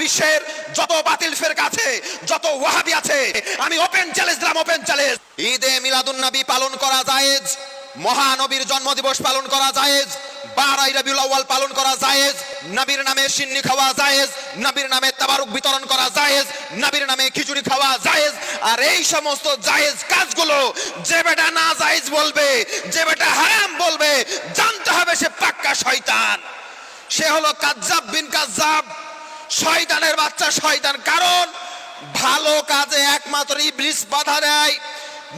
বিশ্বের যত বাতিল ফের কাছে যত ওয়াহাবি আছে, আমি ওপেন চ্যালেঞ্জ দিলাম ওপেন চ্যালেঞ্জ ঈদে মিলাদুন নবী পালন করা জায়েজ, মহানবীর জন্মদিবস পালন করা জায়েজ, বারাই রবিউল আউয়াল পালন করা জায়েজ, নবীর নামে সিন্নি খাওয়া জায়েজ, নবীর নামে তাবারুক বিতরণ করা জায়েজ, নবীর নামে খিচুড়ি খাওয়া জায়েজ, আর এই সমস্ত জায়েজ কাজগুলো যে বেটা না জায়েজ বলবে, যে বেটা হারাম বলবে, জানতে হবে সে পাক্কা শয়তান। সে হলো কাজ্জাব বিন কাজ্জাব। শয়তানের বাচ্চা, শয়তান। কারণ ভালো কাজে একমাত্র ইবলিস বাধা দেয়,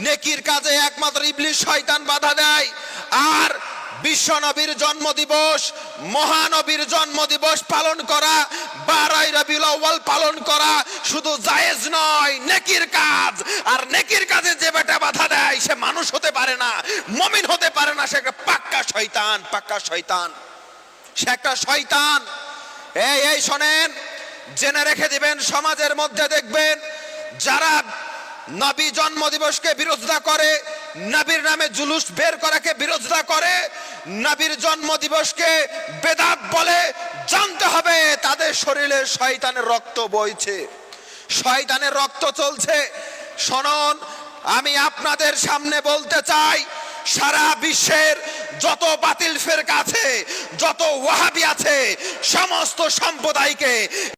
নেকির কাজে একমাত্র ইবলিস শয়তান বাধা দেয়। আর বিশ্বনবীর জন্মদিবস, মহানবীর জন্মদিবস পালন করা, বারাই রবিউল আউয়াল পালন করা শুধু জায়েজ নয়, নেকির কাজ। আর নেকির কাজে যে বেটা বাধা দেয়, সে মানুষ হতে পারে না, মমিন হতে পারে না, সে একটা পাক্কা শয়তান পাক্কা শয়তান। সে একটা শয়তান। এই এই শোনেন, জেনে রেখে দিবেন, সমাজের মধ্যে দেখবেন, যারা নবী জন্ম দিবসকে বিরোধিতা করে, নবীর নামে জুলুস বের করাকে বিরোধিতা করে, নবীর জন্ম দিবসকে বেদাত বলে জানতে হবে, তাদের শরীরে শয়তানের রক্ত বইছে। শয়তানের রক্ত চলছে। শোনন, আমি আপনাদের সামনে বলতে চাই, সারা বিশ্বের যত বাতিল ফেরকা আছে যত ওয়াহাবি আছে সমস্ত সম্প্রদায়কে